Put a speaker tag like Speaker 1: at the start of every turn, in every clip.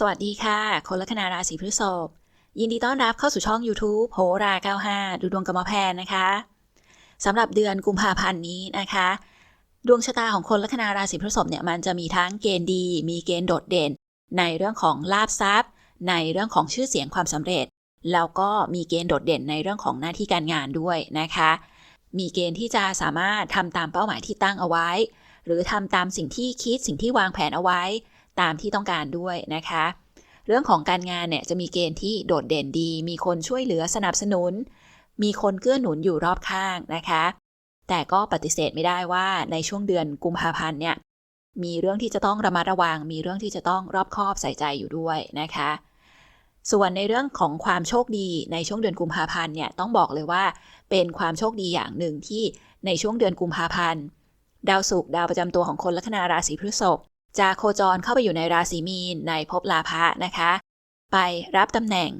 Speaker 1: สวัสดีค่ะ คนลัคนาราศีพฤษภยินดีต้อนรับเข้าสู่ช่อง YouTube โหรา 95 ดูดวงกรรมแพนนะคะสำหรับเดือนกุมภาพันธ์นี้นะคะ ดวงชะตาของคนลัคนาราศีพฤษภเนี่ยมันจะมีทั้งเกณฑ์ดี มีเกณฑ์โดดเด่น ในเรื่องของลาบทรัพย์ ในเรื่องของชื่อเสียงความสำเร็จ แล้วก็มีเกณฑ์โดดเด่นในเรื่องของหน้าที่การงานด้วยนะคะ มีเกณฑ์ที่จะสามารถทำตามเป้าหมายที่ตั้งเอาไว้ หรือทำตามสิ่งที่คิดสิ่งที่วางแผนเอาไว้ ตามที่ต้องการด้วยนะคะ เรื่องของการงานเนี่ยจะมีเกณฑ์ที่โดดเด่นดี มีคนช่วยเหลือสนับสนุน มีคนเกื้อหนุนอยู่รอบข้างนะคะ แต่ก็ปฏิเสธไม่ได้ว่าในช่วงเดือนกุมภาพันธ์เนี่ยมีเรื่องที่จะต้องระมัดระวัง มีเรื่องที่จะต้องรอบคอบใส่ใจอยู่ด้วยนะคะ ส่วนในเรื่องของความโชคดีในช่วงเดือนกุมภาพันธ์เนี่ยต้องบอกเลยว่าเป็นความโชคดีอย่างหนึ่งที่ในช่วงเดือนกุมภาพันธ์ ดาวศุกร์ดาวประจำตัวของคนลัคนาราศีพฤษภ จะโคจรเข้าไปอยู่ในราศีมีนในภพลาภะนะคะ ไปรับตำแหน่ง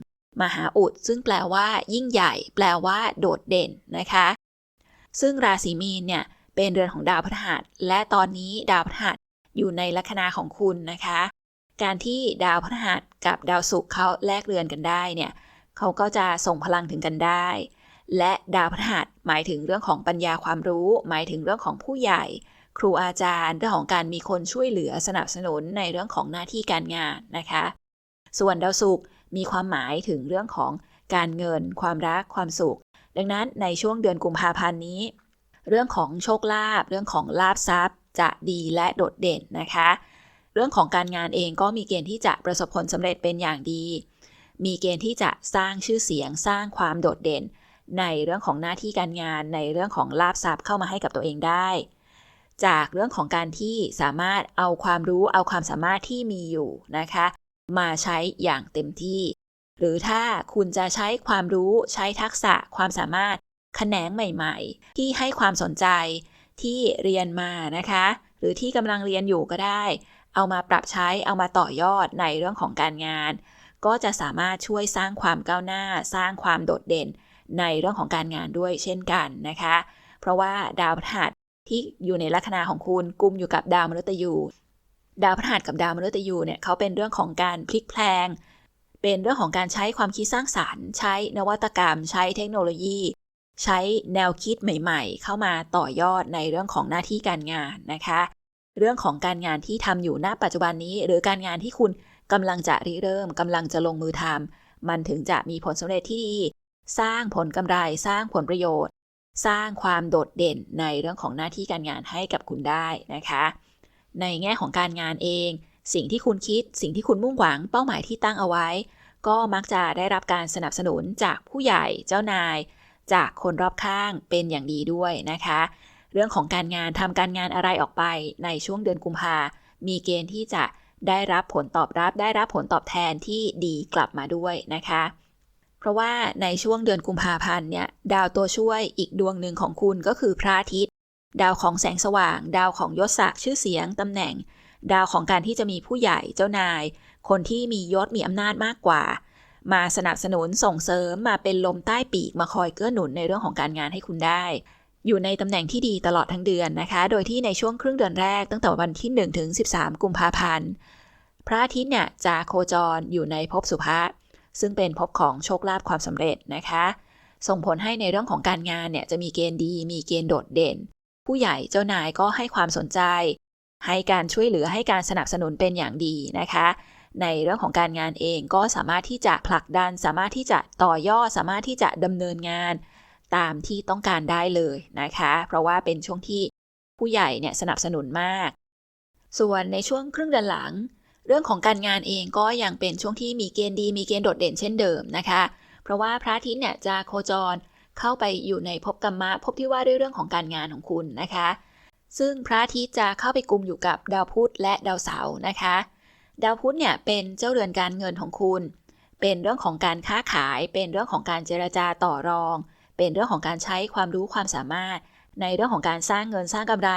Speaker 1: มหาอุด ซึ่งแปลว่ายิ่งใหญ่ แปลว่าโดดเด่นนะคะ ซึ่งราศีมีนเนี่ยเป็นเรือนของดาวพฤหัส และตอนนี้ดาวพฤหัสอยู่ในลัคนาของคุณนะคะ การที่ดาวพฤหัสกับดาวศุกร์เขาแลกเรือนกันได้เนี่ยเขาก็จะส่งพลังถึงกันได้ และดาวพฤหัสหมายถึงเรื่องของปัญญาความรู้ หมายถึงเรื่องของผู้ใหญ่ ครูอาจารย์ เรื่องของการมีคนช่วยเหลือสนับสนุนในเรื่องของหน้าที่การงานนะคะ ส่วนดาวศุกร์มีความหมายถึงเรื่องของการเงิน ความรักความสุข ดังนั้นในช่วงเดือนกุมภาพันธ์นี้ เรื่องของโชคลาภเรื่องของลาบทรัพย์ จะดีและโดดเด่นนะคะ เรื่องของการงานเองก็มีเกณฑ์ที่จะประสบผลสำเร็จเป็นอย่างดี มีเกณฑ์ที่จะสร้างชื่อเสียงสร้างความโดดเด่น ในเรื่องของหน้าที่การงานในเรื่องของลาบทรัพย์เข้ามาให้กับตัวเองได้ จากเรื่องของการที่สามารถเอาความรู้เอาความสามารถที่มีอยู่นะคะ มาใช้อย่างเต็มที่ หรือถ้าคุณจะใช้ความรู้ใช้ทักษะความสามารถแขนงใหม่ ๆ ที่ให้ความสนใจที่เรียนมานะคะ หรือที่กำลังเรียนอยู่ก็ได้ เอามาปรับใช้เอามาต่อยอดในเรื่องของการงาน ก็จะสามารถช่วยสร้างความก้าวหน้า สร้างความโดดเด่นในเรื่องของการงานด้วยเช่นกันนะคะ เพราะว่าดาวพฤหัส ที่อยู่ในลัคนาของคุณกุมอยู่กับดาวมฤตยู ดาวพฤหัสกับดาวมฤตยูเนี่ยเขาเป็นเรื่องของการพลิกแพลง เป็นเรื่องของการใช้ความคิดสร้างสารรค์ ใช้นวัตกรรม ใช้เทคโนโลยี ใช้แนวคิดใหม่ ๆ เข้ามาต่อยอดในเรื่องของหน้าที่การงานนะคะ เรื่องของการงานที่ทำอยู่ณปัจจุบันนี้ หรือการงานที่คุณกำลังจะริเริ่มกำลังจะลงมือทำมันถึงจะมีผลสำเร็จที่ดีสร้างผลกำไรสร้างผลประโยชน์ สร้างความโดดเด่นในเรื่องของหน้าที่การงานให้กับคุณได้นะคะ ในแง่ของการงานเอง สิ่งที่คุณคิด สิ่งที่คุณมุ่งหวังเป้าหมายที่ตั้งเอาไว้ ก็มักจะได้รับการสนับสนุนจากผู้ใหญ่เจ้านาย จากคนรอบข้างเป็นอย่างดีด้วยนะคะ เรื่องของการงานทำการงานอะไรออกไปในช่วงเดือนกุมภามีเกณฑ์ที่จะได้รับผลตอบรับ ได้รับผลตอบแทนที่ดีกลับมาด้วยนะคะ ราะว่าในช่วงเดือนกุมภาพันธ์เนี่ยดาวตัวช่วยอีกดวงหนึ่งของคุณก็คือพระอาทิตย์ ดาวของแสงสว่าง ดาวของยศศักดิ์ชื่อเสียงตำแหน่ง ดาวของการที่จะมีผู้ใหญ่เจ้านาย คนที่มียศมีอำนาจมากกว่า มาสนับสนุนส่งเสริมมาเป็นลมใต้ปีกมาคอยเกื้อหนุนในเรื่องของการงานให้คุณได้ อยู่ในตำแหน่งที่ดีตลอดทั้งเดือนนะคะ โดยที่ในช่วงครึ่งเดือนแรกตั้งแต่วันที่1ถึง13 กุมภาพันธ์พระอาทิตย์เนี่ยจะโคจรอยู่ในภพสุภะ ซึ่งเป็นภพของโชคลาภความสำเร็จนะคะ ส่งผลให้ในเรื่องของการงานเนี่ยจะมีเกณฑ์ดี มีเกณฑ์โดดเด่น ผู้ใหญ่เจ้านายก็ให้ความสนใจ ให้การช่วยเหลือให้การสนับสนุนเป็นอย่างดีนะคะ ในเรื่องของการงานเองก็สามารถที่จะผลักดัน สามารถที่จะต่อยอดสามารถที่จะดำเนินงานตามที่ต้องการได้เลยนะคะ เพราะว่าเป็นช่วงที่ผู้ใหญ่เนี่ยสนับสนุนมาก ส่วนในช่วงครึ่งเดือนหลัง เรื่องของการงานเองก็ยังเป็นช่วงที่มีเกณฑ์ดีมีเกณฑ์โดดเด่นเช่นเดิมนะคะ เพราะว่าพระอาทิตย์เนี่ยจะโคจรเข้าไปอยู่ในภพกรรมะภพที่ว่าด้วยเรื่องของการงานของคุณนะคะ ซึ่งพระอาทิตย์จะเข้าไปกลุ่มอยู่กับดาวพุธและดาวเสาร์นะคะ ดาวพุธเนี่ยเป็นเจ้าเรือนการเงินของคุณ เป็นเรื่องของการค้าขาย เป็นเรื่องของการเจรจาต่อรอง เป็นเรื่องของการใช้ความรู้ความสามารถ ในเรื่องของการสร้างเงินสร้างกำไร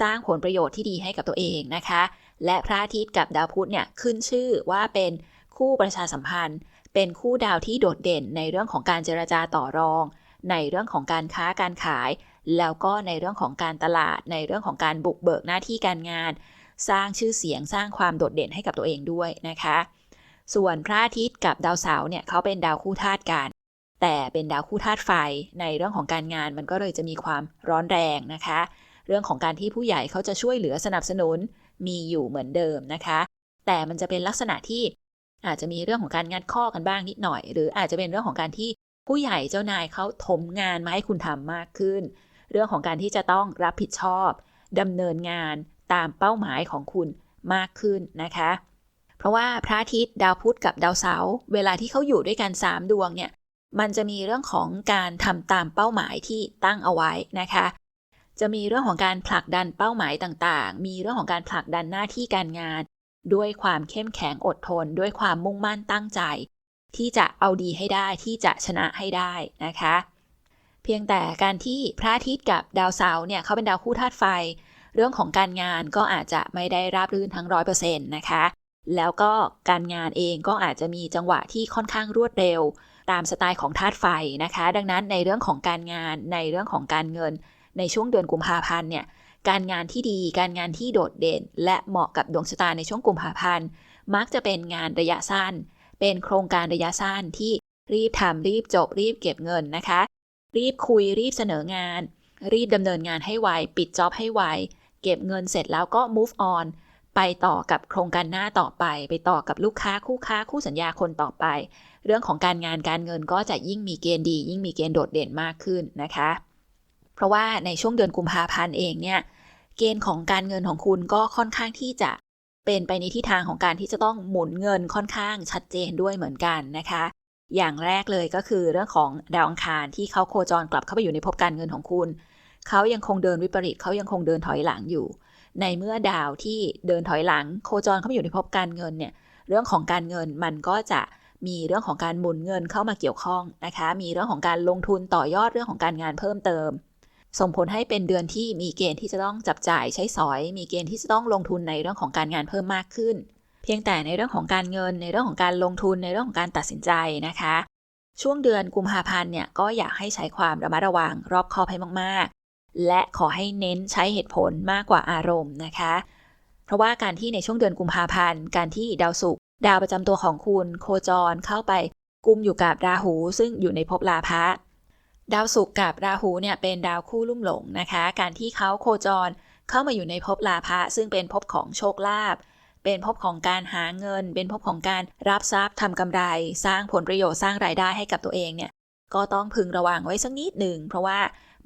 Speaker 1: สร้างผลประโยชน์ที่ดีให้กับตัวเองนะคะ และพระอาทิตย์กับดาวพุธเนี่ยขึ้นชื่อว่าเป็นคู่ประชาสัมพันธ์ เป็นคู่ดาวที่โดดเด่นในเรื่องของการเจรจาต่อรอง ในเรื่องของการค้าการขาย แล้วก็ในเรื่องของการตลาด ในเรื่องของการบุกเบิกหน้าที่การงาน สร้างชื่อเสียงสร้างความโดดเด่นให้กับตัวเองด้วยนะคะ ส่วนพระอาทิตย์กับดาวเสาร์เนี่ยเขาเป็นดาวคู่ธาตุกันแต่เป็นดาวคู่ธาตุไฟในเรื่องของการงานมันก็เลยจะมีความร้อนแรงนะคะ เรื่องของการที่ผู้ใหญ่เขาจะช่วยเหลือสนับสนุน มีอยู่เหมือนเดิมนะคะ แต่มันจะเป็นลักษณะที่อาจจะมีเรื่องของการงัดข้อกันบ้างนิดหน่อย หรืออาจจะเป็นเรื่องของการที่ผู้ใหญ่เจ้านายเขาถมงานมาให้คุณทำมากขึ้น เรื่องของการที่จะต้องรับผิดชอบดำเนินงานตามเป้าหมายของคุณมากขึ้นนะคะ เพราะว่าพระอาทิตย์ดาวพุธกับดาวเสาร์เวลาที่เขาอยู่ด้วยกัน 3 ดวงเนี่ยมันจะมีเรื่องของการทำตามเป้าหมายที่ตั้งเอาไว้นะคะ จะมีเรื่องของการผลักดันเป้าหมายต่างๆ มีเรื่องของการผลักดันหน้าที่การงาน ด้วยความเข้มแข็งอดทน ด้วยความมุ่งมั่นตั้งใจ ที่จะเอาดีให้ได้ที่จะชนะให้ได้นะคะ เพียงแต่การที่พระอาทิตย์กับดาวเสาร์เนี่ยเขาเป็นดาวคู่ธาตุไฟ เรื่องของการงานก็อาจจะไม่ได้ราบรื่นทั้งร้อยเปอร์เซ็นต์นะคะแล้วก็การงานเองก็อาจจะมีจังหวะที่ค่อนข้างรวดเร็ว ตามสไตล์ของธาตุไฟนะคะ ดังนั้นในเรื่องของการงานในเรื่องของการเงิน ในช่วงเดือนกุมภาพันธ์เนี่ยการงานที่ดีการงานที่โดดเด่น และเหมาะกับดวงชะตาในช่วงกุมภาพันธ์มักจะเป็นงานระยะสั้น เป็นโครงการระยะสั้นที่รีบทำรีบจบรีบเก็บเงินนะคะ รีบคุยรีบเสนองาน รีบดำเนินงานให้ไวปิดจ็อบให้ไวเก็บเงินเสร็จแล้วก็ move on ไปต่อกับโครงการหน้าต่อไป ไปต่อกับลูกค้าคู่ค้าคู่สัญญาคนต่อไป เรื่องของการงานการเงินก็จะยิ่งมีเกณฑ์ดี ยิ่งมีเกณฑ์โดดเด่นมากขึ้นนะคะ เพราะว่าในช่วงเดือนกุมภาพันธ์เองเนี่ย เกณฑ์ของการเงินของคุณก็ค่อนข้างที่จะเป็นไปในทิศทางของการที่จะต้องหมุนเงินค่อนข้างชัดเจนด้วยเหมือนกันนะคะ อย่างแรกเลยก็คือเรื่องของดาวอังคารที่เขาโคจรกลับเข้าไปอยู่ในภพการเงินของคุณ เขายังคงเดินวิปริตเขายังคงเดินถอยหลังอยู่ ในเมื่อดาวที่เดินถอยหลัง โคจรเข้าไปอยู่ในภพการเงินเนี่ย เรื่องของการเงินมันก็จะมีเรื่องของการหมุนเงินเข้ามาเกี่ยวข้องนะคะ มีเรื่องของการลงทุนต่อยอดเรื่องของการงานเพิ่มเติม ส่งผลให้เป็นเดือนที่มีเกณฑ์ที่จะต้องจับจ่ายใช้สอย มีเกณฑ์ที่จะต้องลงทุนในเรื่องของการงานเพิ่มมากขึ้น เพียงแต่ในเรื่องของการเงิน ในเรื่องของการลงทุนในเรื่องของการตัดสินใจนะคะ ช่วงเดือนกุมภาพันธ์เนี่ยก็อยากให้ใช้ความระมัดระวังรอบคอบให้มากๆ และขอให้เน้นใช้เหตุผลมากกว่าอารมณ์นะคะ เพราะว่าการที่ในช่วงเดือนกุมภาพันธ์ การที่ดาวศุกร์ดาวประจำตัวของคุณ โคจรเข้าไปกุมอยู่กับราหู ซึ่งอยู่ในภพลาภะ ดาวศุกร์กับราหูเนี่ยเป็นดาวคู่ลุ่มหลงนะคะ การที่เขาโคจรเข้ามาอยู่ในภพลาภะซึ่งเป็นภพของโชคลาภเป็นภพของการหาเงิน เป็นภพของการรับทรัพย์ทำกำไร สร้างผลประโยชน์สร้างรายได้ให้กับตัวเองเนี่ยก็ต้องพึงระวังไว้สักนิดหนึ่ง เพราะว่า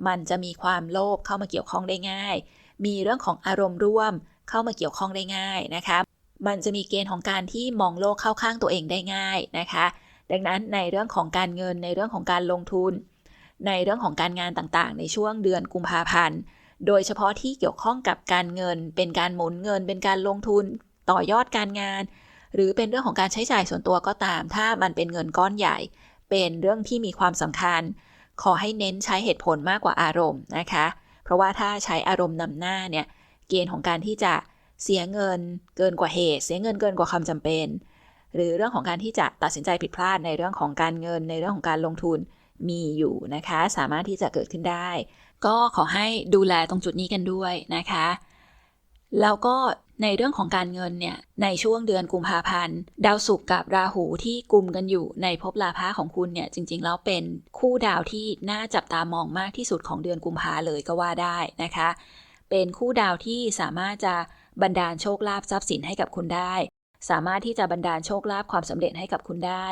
Speaker 1: มันจะมีความโลภเข้ามาเกี่ยวข้องได้ง่าย มีเรื่องของอารมณ์ร่วมเข้ามาเกี่ยวข้องได้ง่ายนะคะ มันจะมีเกณฑ์ของการที่มองโลกเข้าข้างตัวเองได้ง่ายนะคะ ดังนั้นในเรื่องของการเงินในเรื่องของการลงทุน ในเรื่องของการงานต่างๆ ในช่วงเดือนกุมภาพันธ์ โดยเฉพาะที่เกี่ยวข้องกับการเงิน เป็นการหมุนเงิน เป็นการลงทุนต่อยอดการงาน หรือเป็นเรื่องของการใช้จ่ายส่วนตัวก็ตาม ถ้ามันเป็นเงินก้อนใหญ่ เป็นเรื่องที่มีความสำคัญ ขอให้เน้นใช้เหตุผลมากกว่าอารมณ์นะคะ เพราะว่าถ้าใช้อารมณ์นำหน้าเนี่ยเกณฑ์ของการที่จะเสียเงินเกินกว่าเหตุ เสียเงินเกินกว่าความจำเป็น หรือเรื่องของการที่จะตัดสินใจผิดพลาดในเรื่องของการเงินในเรื่องของการลงทุน มีอยู่นะคะ สามารถที่จะเกิดขึ้นได้ ก็ขอให้ดูแลตรงจุดนี้กันด้วยนะคะ แล้วก็ในเรื่องของการเงินเนี่ย ในช่วงเดือนกุมภาพันธ์ ดาวศุกร์กับราหูที่กลุ่มกันอยู่ในภพลาภะของคุณเนี่ย จริง ๆ แล้วเป็นคู่ดาวที่น่าจับตามองมากที่สุดของเดือนกุมภาเลยก็ว่าได้นะคะ เป็นคู่ดาวที่สามารถจะบันดาลโชคลาภทรัพย์สินให้กับคุณได้ สามารถที่จะบันดาลโชคลาภความสำเร็จให้กับคุณได้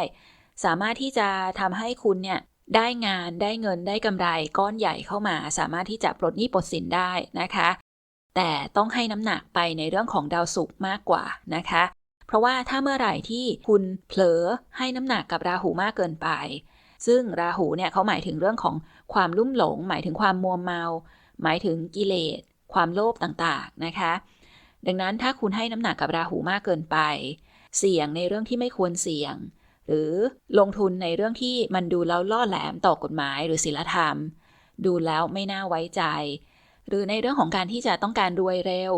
Speaker 1: สามารถที่จะทำให้คุณเนี่ย ได้งานได้เงินได้กำไรก้อนใหญ่เข้ามา สามารถที่จะปลดหนี้ปลดสินได้นะคะ แต่ต้องให้น้ำหนักไปในเรื่องของดาวศุกร์มากกว่านะคะ เพราะว่าถ้าเมื่อไหร่ที่คุณเผลอให้น้ำหนักกับราหูมากเกินไป ซึ่งราหูเนี่ยเขาหมายถึงเรื่องของความลุ่มหลง หมายถึงความมัวเมา หมายถึงกิเลส ความโลภต่างๆนะคะ ดังนั้นถ้าคุณให้น้ำหนักกับราหูมากเกินไป เสี่ยงในเรื่องที่ไม่ควรเสี่ยง หรือลงทุนในเรื่องที่มันดูแล้วล่อแหลมต่อกฎหมายหรือศีลธรรม ดูแล้วไม่น่าไว้ใจ หรือในเรื่องของการที่จะต้องการรวยเร็ว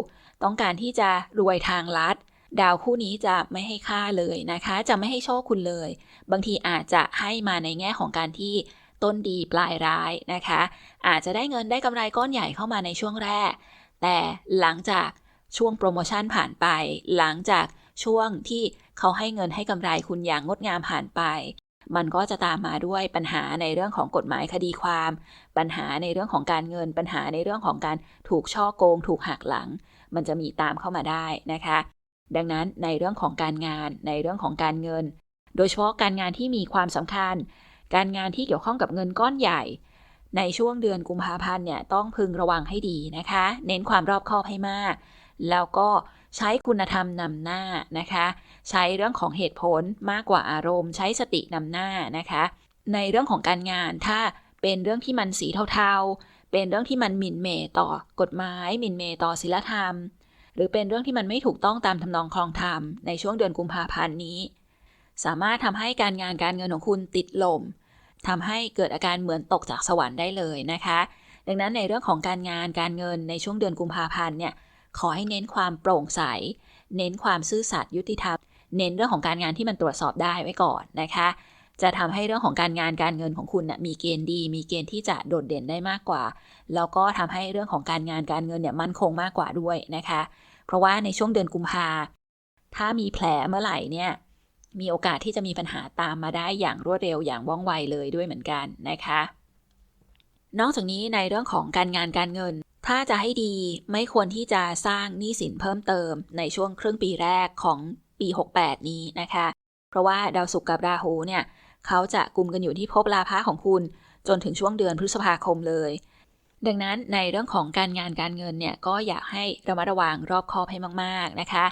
Speaker 1: ต้องการที่จะรวยทางลัด ดาวคู่นี้จะไม่ให้ค่าเลยนะคะ จะไม่ให้โชคคุณเลย บางทีอาจจะให้มาในแง่ของการที่ต้นดีปลายร้ายนะคะ อาจจะได้เงินได้กำไรก้อนใหญ่เข้ามาในช่วงแรก แต่หลังจากช่วงโปรโมชั่นผ่านไป หลังจากช่วงที่ เขาให้เงินให้กำไรคุณอย่างงดงามผ่านไป มันก็จะตามมาด้วยปัญหาในเรื่องของกฎหมายคดีความ ปัญหาในเรื่องของการเงิน ปัญหาในเรื่องของการถูกช่อโกง ถูกหักหลัง มันจะมีตามเข้ามาได้นะคะ ดังนั้นในเรื่องของการงาน ในเรื่องของการเงิน โดยเฉพาะการงานที่มีความสำคัญ การงานที่เกี่ยวข้องกับเงินก้อนใหญ่ ในช่วงเดือนกุมภาพันธ์เนี่ยต้องพึงระวังให้ดีนะคะ เน้นความรอบคอบให้มาก แล้วก็ ใช้คุณธรรมนำหน้านะคะ ใช้เรื่องของเหตุผลมากกว่าอารมณ์ ใช้สตินำหน้านะคะ ในเรื่องของการงานถ้าเป็นเรื่องที่มันสีเทาๆ เป็นเรื่องที่มันหมิ่นเหม่ต่อกฎหมายหมิ่นเหม่ต่อศีลธรรม หรือเป็นเรื่องที่มันไม่ถูกต้องตามทำนองคลองธรรมในช่วงเดือนกุมภาพันธ์นี้ สามารถทำให้การงานการเงินของคุณติดลมทำให้เกิดอาการเหมือนตกจากสวรรค์ได้เลยนะคะ ดังนั้นในเรื่องของการงานการเงินในช่วงเดือนกุมภาพันธ์เนี่ย ขอให้เน้นความโปร่งใส เน้นความซื่อสัตย์ยุติธรรม เน้นเรื่องของการงานที่มันตรวจสอบได้ไว้ก่อนนะคะ จะทำให้เรื่องของการงานการเงินของคุณนะ่ะมีเกณฑ์ดี มีเกณฑ์ที่จะโดดเด่นได้มากกว่า แล้วก็ทำให้เรื่องของการงานการเงินเนี่ยมั่นคงมากกว่าด้วยนะคะ เพราะว่าในช่วงเดือนกุมภาถ้ามีแผลเมื่อไหร่เนี่ยมีโอกาสที่จะมีปัญหาตามมาได้อย่างรวดเร็วอย่างว่องไวเลยด้วยเหมือนกันนะคะ นอกจากนี้ในเรื่องของการงานการเงิน ถ้าจะให้ดีไม่ควรที่จะสร้างหนี้สินเพิ่มเติมในช่วงครึ่งปีแรกของปี 68 นี้นะคะ เพราะว่าดาวศุกร์กับราหูเนี่ย เขาจะกลุ่มกันอยู่ที่ภพลาภะของคุณ จนถึงช่วงเดือนพฤษภาคมเลย ดังนั้นในเรื่องของการงานการเงินเนี่ย ก็อยากให้ระมัดระวังรอบคอบให้มาก ๆ นะคะ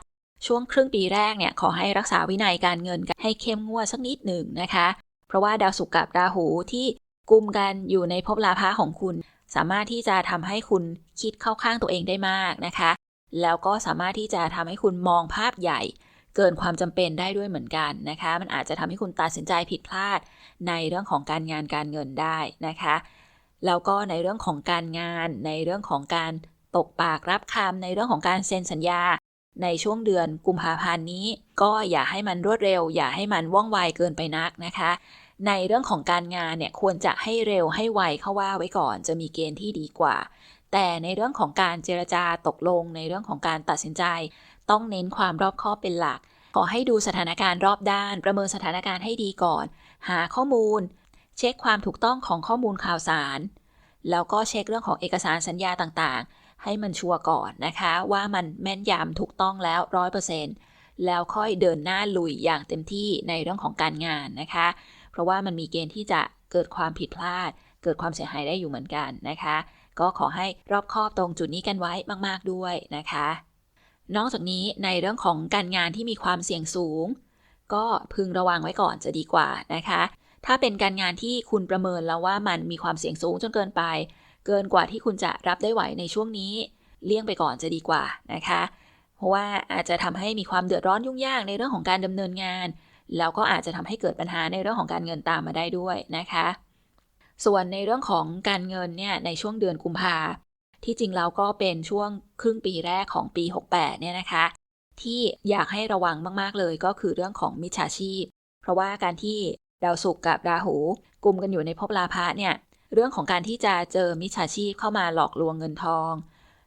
Speaker 1: ช่วงครึ่งปีแรกเนี่ยขอให้รักษาวินัยการเงินให้เข้มงวดสักนิดหนึ่งนะคะ เพราะว่าดาวศุกร์กับราหูที่กลุ่มกันอยู่ในภพลาภะของคุณ สามารถที่จะทำให้คุณคิดเข้าข้างตัวเองได้มากนะคะ แล้วก็สามารถที่จะทำให้คุณมองภาพใหญ่ เกินความจำเป็นได้ด้วยเหมือนกันนะคะ มันอาจจะทำให้คุณตัดสินใจผิดพลาดในเรื่องของการงานการเงินได้นะคะ แล้วก็ในเรื่องของการงาน ในเรื่องของการตกปากรับคำในเรื่องของการเซ็นสัญญา ในช่วงเดือนกุมภาพันธ์นี้ ก็อย่าให้มันรวดเร็ว อย่าให้มันว่องไวเกินไปนักนะคะ ในเรื่องของการงานเนี่ยควรจะให้เร็วให้ไวเข้าว่าไว้ก่อน จะมีเกณฑ์ที่ดีกว่า แต่ในเรื่องของการเจรจาตกลง ในเรื่องของการตัดสินใจ ต้องเน้นความรอบคอบเป็นหลัก ขอให้ดูสถานการณ์รอบด้าน ประเมินสถานการณ์ให้ดีก่อน หาข้อมูล เช็คความถูกต้องของข้อมูลข่าวสาร แล้วก็เช็คเรื่องของเอกสารสัญญาต่างๆ ให้มันชัวร์ก่อนนะคะ ว่ามันแม่นยำถูกต้องแล้วร้อยเปอร์เซ็นต์แล้วค่อยเดินหน้าลุยอย่างเต็มที่ในเรื่องของการงานนะคะ เพราะว่ามันมีเกณฑ์ที่จะเกิดความผิดพลาด เกิดความเสียหายได้อยู่เหมือนกันนะคะ ก็ขอให้รอบคอบตรงจุดนี้กันไว้มากๆด้วยนะคะ นอกจากนี้ในเรื่องของการงานที่มีความเสี่ยงสูง ก็พึงระวังไว้ก่อนจะดีกว่านะคะ ถ้าเป็นการงานที่คุณประเมินแล้วว่ามันมีความเสี่ยงสูงจนเกินไป เกินกว่าที่คุณจะรับได้ไหวในช่วงนี้ เลี่ยงไปก่อนจะดีกว่านะคะ เพราะว่าอาจจะทำให้มีความเดือดร้อนยุ่งยากในเรื่องของการดำเนินงาน แล้วก็อาจจะทำให้เกิดปัญหาในเรื่องของการเงินตามมาได้ด้วยนะคะ ส่วนในเรื่องของการเงินเนี่ยในช่วงเดือนกุมภาที่จริงแล้วก็เป็นช่วงครึ่งปีแรกของปี 68 เนี่ยนะคะ ที่อยากให้ระวังมาก ๆ เลยก็คือเรื่องของมิจฉาชีพ เพราะว่าการที่ดาวศุกร์กับราหูกลุ่มกันอยู่ในภพลาภะเนี่ยเรื่องของการที่จะเจอมิจฉาชีพเข้ามาหลอกลวงเงินทอง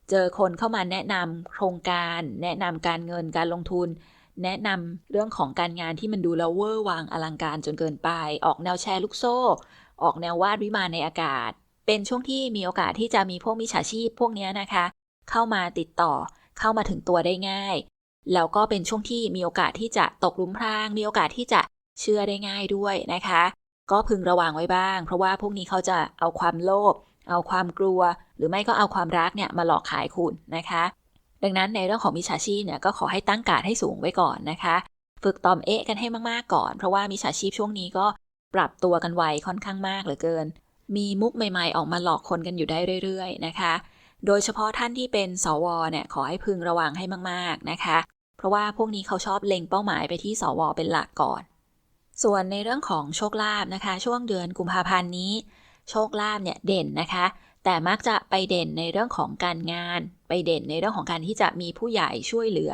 Speaker 1: เจอคนเข้ามาแนะนำโครงการ แนะนำการเงินการลงทุน แนะนำเรื่องของการงานที่มันดูแล้วเวอร์วางอลังการจนเกินไป ออกแนวแชร์ลูกโซ่ ออกแนววาดวิมานในอากาศ เป็นช่วงที่มีโอกาสที่จะมีพวกมิจฉาชีพพวกนี้นะคะ เข้ามาติดต่อเข้ามาถึงตัวได้ง่าย แล้วก็เป็นช่วงที่มีโอกาสที่จะตกหลุมพราง มีโอกาสที่จะเชื่อได้ง่ายด้วยนะคะ ก็พึงระวังไว้บ้าง เพราะว่าพวกนี้เขาจะเอาความโลภเอาความกลัว หรือไม่ก็เอาความรักเนี่ยมาหลอกขายคุณนะคะ ดังนั้นในเรื่องของมิจฉาชีพเนี่ยก็ขอให้ตั้งการให้สูงไว้ก่อนนะคะ ฝึกตอมเอะกันให้มากๆก่อน เพราะว่ามิจฉาชีพช่วงนี้ก็ปรับตัวกันไวค่อนข้างมากเหลือเกิน มีมุกใหม่ๆ ออกมาหลอกคนกันอยู่ได้เรื่อยๆนะคะ โดยเฉพาะท่านที่เป็นสวเนี่ยขอให้พึงระวังให้มากๆนะคะ เพราะว่าพวกนี้เขาชอบเล็งเป้าหมายไปที่สวเป็นหลักก่อน ส่วนในเรื่องของโชคลาภนะคะ ช่วงเดือนกุมภาพันธ์นี้ โชคลาภเนี่ยเด่นนะคะ แต่มักจะไปเด่นในเรื่องของการงาน ไปเด่นในเรื่องของการที่จะมีผู้ใหญ่ช่วยเหลือ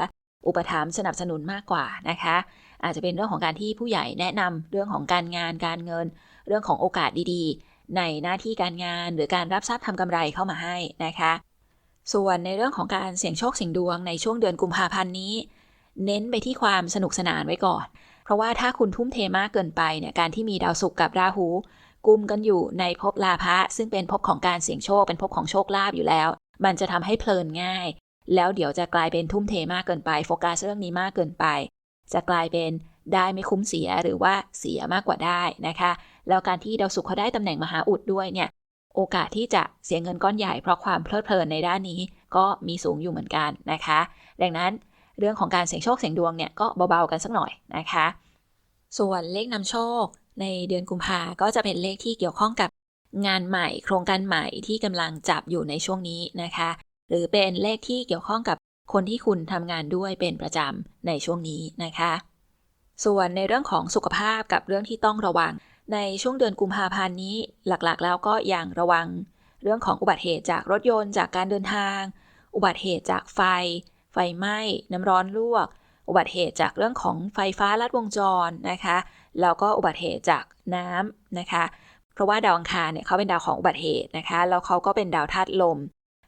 Speaker 1: อุปถัมภ์สนับสนุนมากกว่านะคะ อาจจะเป็นเรื่องของการที่ผู้ใหญ่แนะนำเรื่องของการงานการเงิน เรื่องของโอกาสดีๆ ในหน้าที่การงานหรือการรับทรัพย์ทำกำไรเข้ามาให้นะคะ ส่วนในเรื่องของการเสี่ยงโชคเสี่ยงดวงในช่วงเดือนกุมภาพันธ์นี้ เน้นไปที่ความสนุกสนานไว้ก่อน เพราะว่าถ้าคุณทุ่มเทมากเกินไปเนี่ยการที่มีดาวศุกร์กับราหู กุมกันอยู่ในภพลาภะซึ่งเป็นภพของการเสี่ยงโชคเป็นภพของโชคลาภอยู่แล้ว มันจะทำให้เพลินง่าย แล้วเดี๋ยวจะกลายเป็นทุ่มเทมากเกินไปโฟกัสเรื่องนี้มากเกินไป จะกลายเป็นได้ไม่คุ้มเสียหรือว่าเสียมากกว่าได้นะคะ แล้วการที่ดาวศุกร์เขาได้ตำแหน่งมหาอุดด้วยเนี่ยโอกาสที่จะเสียเงินก้อนใหญ่เพราะความเพลิดเพลินในด้านนี้ก็มีสูงอยู่เหมือนกันนะคะ ดังนั้นเรื่องของการเสี่ยงโชคเสี่ยงดวงเนี่ยก็เบาๆกันสักหน่อยนะคะ ส่วนเลขนำโชค ในเดือนกุมภาก็จะเป็นเลขที่เกี่ยวข้องกับงานใหม่ โครงการใหม่ที่กำลังจับอยู่ในช่วงนี้นะคะ หรือเป็นเลขที่เกี่ยวข้องกับคนที่คุณทำงานด้วยเป็นประจำในช่วงนี้นะคะ ส่วนในเรื่องของสุขภาพกับเรื่องที่ต้องระวัง ในช่วงเดือนกุมภาพันธ์นี้หลักๆ แล้วก็อย่างระวัง เรื่องของอุบัติเหตุจากรถยนต์จากการเดินทาง อุบัติเหตุจากไฟ ไฟไหม้ น้ำร้อนลวก อุบัติเหตุจากเรื่องของไฟฟ้าลัดวงจรนะคะ แล้วก็อุบัติเหตุจากน้ำนะคะ เพราะว่าดาวอังคารเนี่ยเขาเป็นดาวของอุบัติเหตุนะคะ แล้วเขาก็เป็นดาวธาตุลม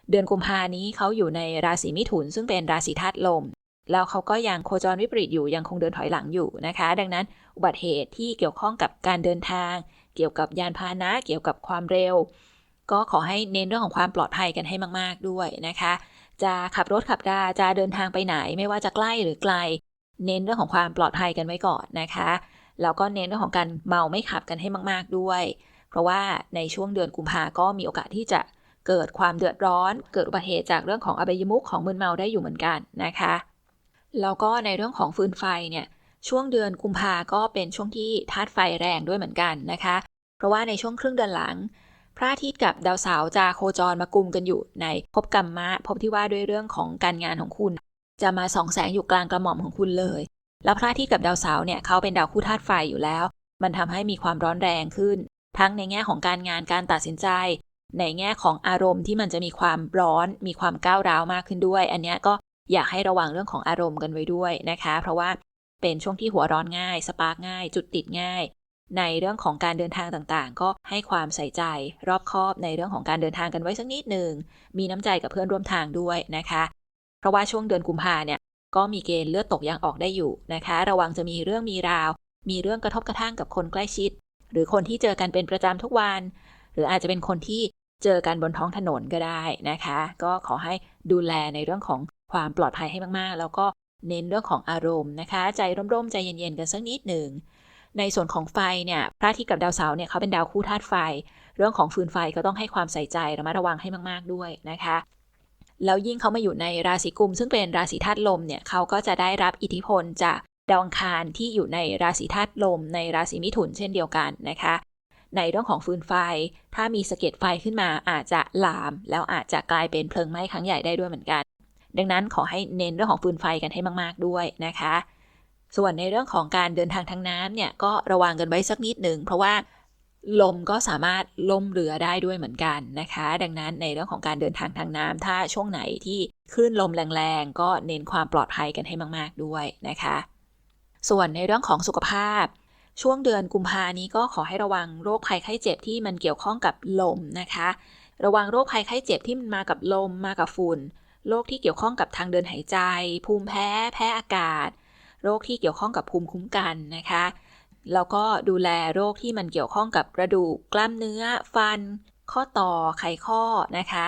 Speaker 1: เดือนกุมภานี้เขาอยู่ในราศีมิถุน ซึ่งเป็นราศีธาตุลม แล้วเขาก็ยังโคจรวิปริตอยู่ยังคงเดินถอยหลังอยู่นะคะ ดังนั้นอุบัติเหตุที่เกี่ยวข้องกับการเดินทาง เกี่ยวกับยานพาหนะ เกี่ยวกับความเร็ว ก็ขอให้เน้นเรื่องของความปลอดภัยกันให้มาก ๆด้วยนะคะ จะขับรถขับราจะเดินทางไปไหนไม่ว่าจะใกล้หรือไกล เน้นเรื่องของความปลอดภัยกันไว้ก่อนนะคะแล้วก็เน้นเรื่องของการเมาไม่ขับกันให้มาก ๆด้วย เพราะว่าในช่วงเดือนกุมภาก็มีโอกาสที่จะเกิดความเดือดร้อน เกิดอุบัติเหตุจากเรื่องของอบายมุขของมึนเมาได้อยู่เหมือนกันนะคะ แล้วก็ในเรื่องของฟืนไฟเนี่ยช่วงเดือนกุมภาก็เป็นช่วงที่ธาตุไฟแรงด้วยเหมือนกันนะคะ เพราะว่าในช่วงครึ่งเดือนหลัง พระอาทิตย์กับดาวเสาร์จะโคจรมากุมกันอยู่ในภพกรรมะภพที่ว่าด้วยเรื่องของการงานของคุณ จะมาส่องแสงอยู่กลางกระหม่อมของคุณเลย แล้วพระอาทิตย์กับดาวเสาร์เนี่ยเขาเป็นดาวคู่ธาตุไฟอยู่แล้ว มันทำให้มีความร้อนแรงขึ้น ทั้งในแง่ของการงานการตัดสินใจ ในแง่ของอารมณ์ที่มันจะมีความร้อน มีความก้าวร้าวมากขึ้นด้วย อันนี้ก็อยากให้ระวังเรื่องของอารมณ์กันไว้ด้วยนะคะ เพราะว่าเป็นช่วงที่หัวร้อนง่าย สปาร์กง่าย จุดติดง่าย ในเรื่องของการเดินทางต่างๆ ก็ให้ความใส่ใจรอบคอบในเรื่องของการเดินทางกันไว้สักนิดหนึ่งมีน้ำใจกับเพื่อนร่วมทางด้วยนะคะ เพราะว่าช่วงเดือนกุมภาเนี่ยก็มีเกณฑ์เลือดตกยางออกได้อยู่นะคะ ระวังจะมีเรื่องมีราว มีเรื่องกระทบกระทั่งกับคนใกล้ชิด หรือคนที่เจอกันเป็นประจำทุกวัน หรืออาจจะเป็นคนที่เจอกันบนท้องถนนก็ได้นะคะ ก็ขอให้ดูแลในเรื่องของความปลอดภัยให้มากๆ แล้วก็เน้นเรื่องของอารมณ์นะคะ ใจร่มๆใจเย็นๆกันสักนิดหนึ่ง ในส่วนของไฟเนี่ยพระอาทิตย์กับดาวเสาร์เนี่ยเขาเป็นดาวคู่ธาตุไฟ เรื่องของฟืนไฟก็ต้องให้ความใส่ใจระมัดระวังให้มาก ๆด้วยนะคะแล้วยิ่งเขามาอยู่ในราศีกุม ซึ่งเป็นราศีธาตุลมเนี่ยเขาก็จะได้รับอิทธิพลจากดาวอังคารที่อยู่ในราศีธาตุลม ในราศีมิถุนเช่นเดียวกันนะคะ ในเรื่องของฟืนไฟ ถ้ามีสะเก็ดไฟขึ้นมาอาจจะลาม แล้วอาจจะกลายเป็นเพลิงไหม้ครั้งใหญ่ได้ด้วยเหมือนกัน ดังนั้นขอให้เน้นเรื่องของฟืนไฟกันให้มาก ๆด้วยนะคะ ส่วนในเรื่องของการเดินทางทางน้ำเนี่ยก็ระวังกันไว้สักนิดหนึ่งเพราะว่าลมก็สามารถล่มเรือได้ด้วยเหมือนกันนะคะ ดังนั้นในเรื่องของการเดินทางทางน้ำถ้าช่วงไหนที่คลื่นลมแรงๆ ก็เน้นความปลอดภัยกันให้มากๆด้วยนะคะ ส่วนในเรื่องของสุขภาพ ช่วงเดือนกุมภานี้ก็ขอให้ระวังโรคภัยไข้เจ็บที่มันเกี่ยวข้องกับลมนะคะ ระวังโรคภัยไข้เจ็บที่มันมากับลมมากับฝุ่นโรคที่เกี่ยวข้องกับทางเดินหายใจ ภูมิแพ้ แพ้อากาศ โรคที่เกี่ยวข้องกับภูมิคุ้มกันนะคะแล้วก็ดูแลโรคที่มันเกี่ยวข้องกับกระดูกกล้ามเนื้อ ฟัน ข้อต่อไขข้อนะคะ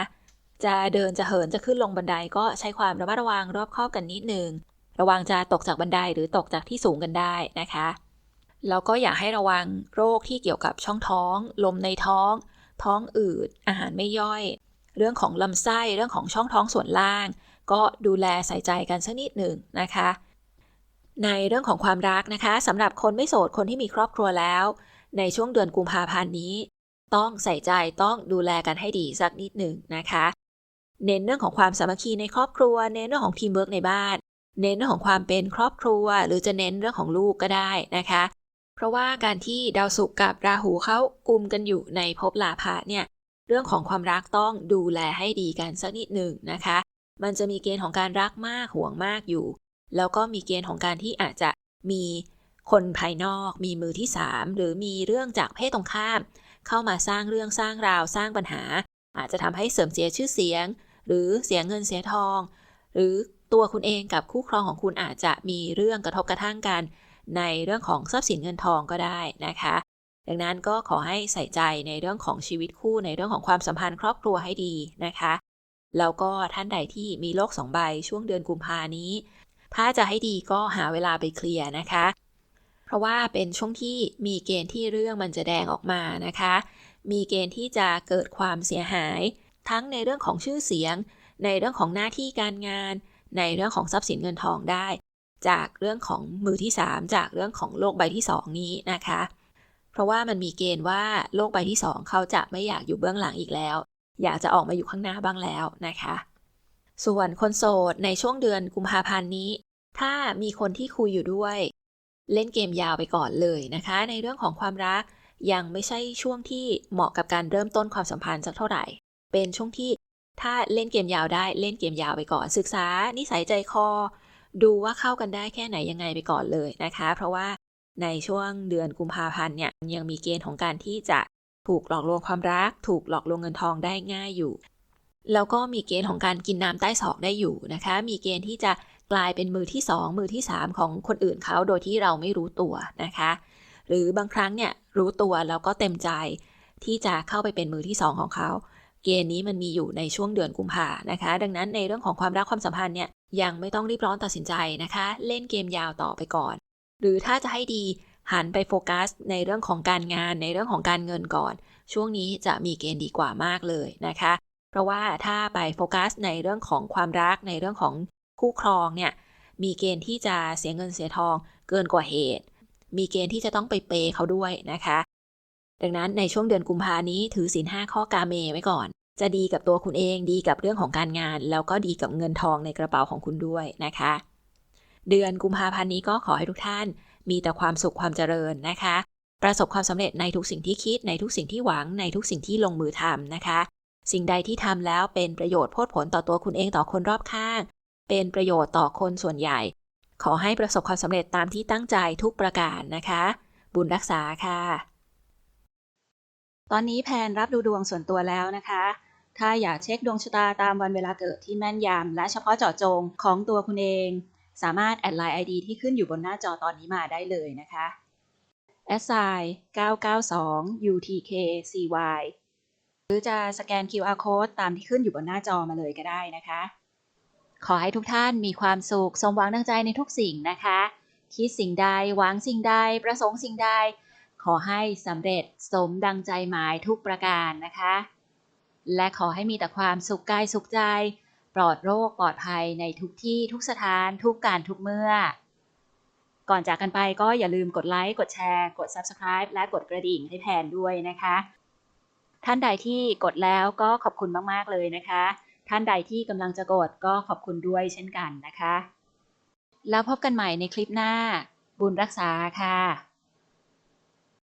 Speaker 1: จะเดินจะเหินจะขึ้นลงบันไดก็ใช้ความระมัดระวังรอบคอบกันนิดนึงระวังจะตกจากบันไดหรือตกจากที่สูงกันได้นะคะแล้วก็อยากให้ระวังโรคที่เกี่ยวกับช่องท้อง ลมในท้อง ท้องอืด อาหารไม่ย่อย เรื่องของลำไส้เรื่องของช่องท้องส่วนล่าง ก็ดูแลใส่ใจกันสักนิดหนึ่งนะคะ ในเรื่องของความรักนะคะสำหรับคนไม่โสดคนที่มีครอบครัวแล้ว ในช่วงเดือนกุมภาพันธ์นี้ ต้องใส่ใจต้องดูแลกันให้ดีสักนิดหนึ่งนะคะ เน้นเรื่องของความสามัคคีในครอบครัว เน้นเรื่องของทีมเวิร์กในบ้าน เน้นเรื่องของความเป็นครอบครัว หรือจะเน้นเรื่องของลูกก็ได้นะคะ เพราะว่าการที่ดาวศุกร์กับราหูเขากุมกันอยู่ในภพลาภะเนี่ยเรื่องของความรักต้องดูแลให้ดีกันสักนิดหนึ่งนะคะ มันจะมีเกณฑ์ของการรักมากห่วงมากอยู่ แล้วก็มีเกณฑ์ของการที่อาจจะมีคนภายนอก มีมือที่ 3 หรือมีเรื่องจากเพศตรงข้าม เข้ามาสร้างเรื่องสร้างราวสร้างปัญหา อาจจะทำให้เสริมเสียชื่อเสียง หรือเสียเงินเสียทอง หรือตัวคุณเองกับคู่ครองของคุณอาจจะมีเรื่องกระทบกระทั่งกัน ในเรื่องของทรัพย์สินเงินทองก็ได้นะคะ ดังนั้นก็ขอให้ใส่ใจในเรื่องของชีวิตคู่ในเรื่องของความสัมพันธ์ครอบครัวให้ดีนะคะ แล้วก็ท่านใดที่มีโลกสองใบช่วงเดือนกุมภานี้ ถ้าจะให้ดีก็หาเวลาไปเคลียร์นะคะ เพราะว่าเป็นช่วงที่มีเกณฑ์ที่เรื่องมันจะแดงออกมานะคะ มีเกณฑ์ที่จะเกิดความเสียหาย ทั้งในเรื่องของชื่อเสียง ในเรื่องของหน้าที่การงาน ในเรื่องของทรัพย์สินเงินทองได้ จากเรื่องของมือที่ 3 จากเรื่องของโลกใบที่ 2 นี้นะคะ เพราะว่ามันมีเกณฑ์ว่าโลกใบที่ 2 เขาจะไม่อยากอยู่เบื้องหลังอีกแล้ว อยากจะออกมาอยู่ข้างหน้าบ้างแล้วนะคะ ส่วนคนโสดในช่วงเดือนกุมภาพันธ์นี้ ถ้ามีคนที่คุยอยู่ด้วย เล่นเกมยาวไปก่อนเลยนะคะ ในเรื่องของความรักยังไม่ใช่ช่วงที่เหมาะกับการเริ่มต้นความสัมพันธ์สักเท่าไหร่ เป็นช่วงที่ถ้าเล่นเกมยาวได้เล่นเกมยาวไปก่อน ศึกษานิสัยใจคอ ดูว่าเข้ากันได้แค่ไหนยังไงไปก่อนเลยนะคะ เพราะว่าในช่วงเดือนกุมภาพันธ์เนี่ยยังมีเกณฑ์ของการที่จะถูกหลอกลวงความรัก ถูกหลอกลวงเงินทองได้ง่ายอยู่ แล้วก็มีเกณฑ์ของการกินน้ำใต้ศอกได้อยู่นะคะ มีเกณฑ์ที่จะกลายเป็นมือที่ 2 มือที่ 3 ของคนอื่นเขาโดยที่เราไม่รู้ตัวนะคะ หรือบางครั้งเนี่ยรู้ตัวแล้วก็เต็มใจที่จะเข้าไปเป็นมือที่ 2 ของเขา เกณฑ์นี้มันมีอยู่ในช่วงเดือนกุมภานะคะ ดังนั้นในเรื่องของความรักความสัมพันธ์เนี่ยยังไม่ต้องรีบร้อนตัดสินใจนะคะ เล่นเกมยาวต่อไปก่อน หรือถ้าจะให้ดีหันไปโฟกัสในเรื่องของการงานในเรื่องของการเงินก่อน ช่วงนี้จะมีเกณฑ์ดีกว่ามากเลยนะคะ เพราะว่าถ้าไปโฟกัสในเรื่องของความรักในเรื่องของคู่ครองเนี่ยมีเกณฑ์ที่จะเสียเงินเสียทองเกินกว่าเหตุ มีเกณฑ์ที่จะต้องไปเปย์เขาด้วยนะคะ ดังนั้นในช่วงเดือนกุมภานี้ถือศีลห้าข้อกาเมไว้ก่อน จะดีกับตัวคุณเองดีกับเรื่องของการงาน แล้วก็ดีกับเงินทองในกระเป๋าของคุณด้วยนะคะ เดือนกุมภาพันธ์นี้ก็ขอให้ทุกท่าน มีแต่ความสุขความเจริญนะคะ ประสบความสำเร็จในทุกสิ่งที่คิดในทุกสิ่งที่หวังในทุกสิ่งที่ลงมือทำนะคะ สิ่งใดที่ทำแล้วเป็นประโยชน์โพดผลต่อตัวคุณเองต่อคนรอบข้าง เป็นประโยชน์ต่อคนส่วนใหญ่ ขอให้ประสบความสำเร็จตามที่ตั้งใจทุกประการนะคะ บุญรักษาค่ะ ตอนนี้แพนรับดูดวงส่วนตัวแล้วนะคะ ถ้าอยากเช็คดวงชะตาตามวันเวลาเกิดที่แม่นยำและเฉพาะเจาะจงของตัวคุณเอง สามารถแอดไลน์ ID ที่ขึ้นอยู่บนหน้าจอตอนนี้มาได้เลยนะคะ s i 992 UTKCY หรือจะสแกน QR code ตามที่ขึ้นอยู่บนหน้าจอมาเลยก็ได้นะคะ ขอให้ทุกท่านมีความสุข สมหวังดังใจในทุกสิ่งนะคะ คิดสิ่งใด หวังสิ่งใด ประสงค์สิ่งใด ขอให้สำเร็จสมดังใจหมายทุกประการนะคะ และขอให้มีแต่ความสุขกายสุขใจ ปลอดโรคปลอดภัยในทุกที่ทุกสถานทุกการทุกเมื่อ ก่อนจากกันไปก็อย่าลืมกดไลค์ กดแชร์ กด Subscribe และกดกระดิ่งให้แทนด้วยนะคะ ท่านใดที่กดแล้วก็ขอบคุณมาก ๆ เลยนะคะ ท่านใดที่กำลังจะกดก็ขอบคุณด้วยเช่นกันนะคะ แล้วพบกันใหม่ในคลิปหน้า บุญรักษาค่ะ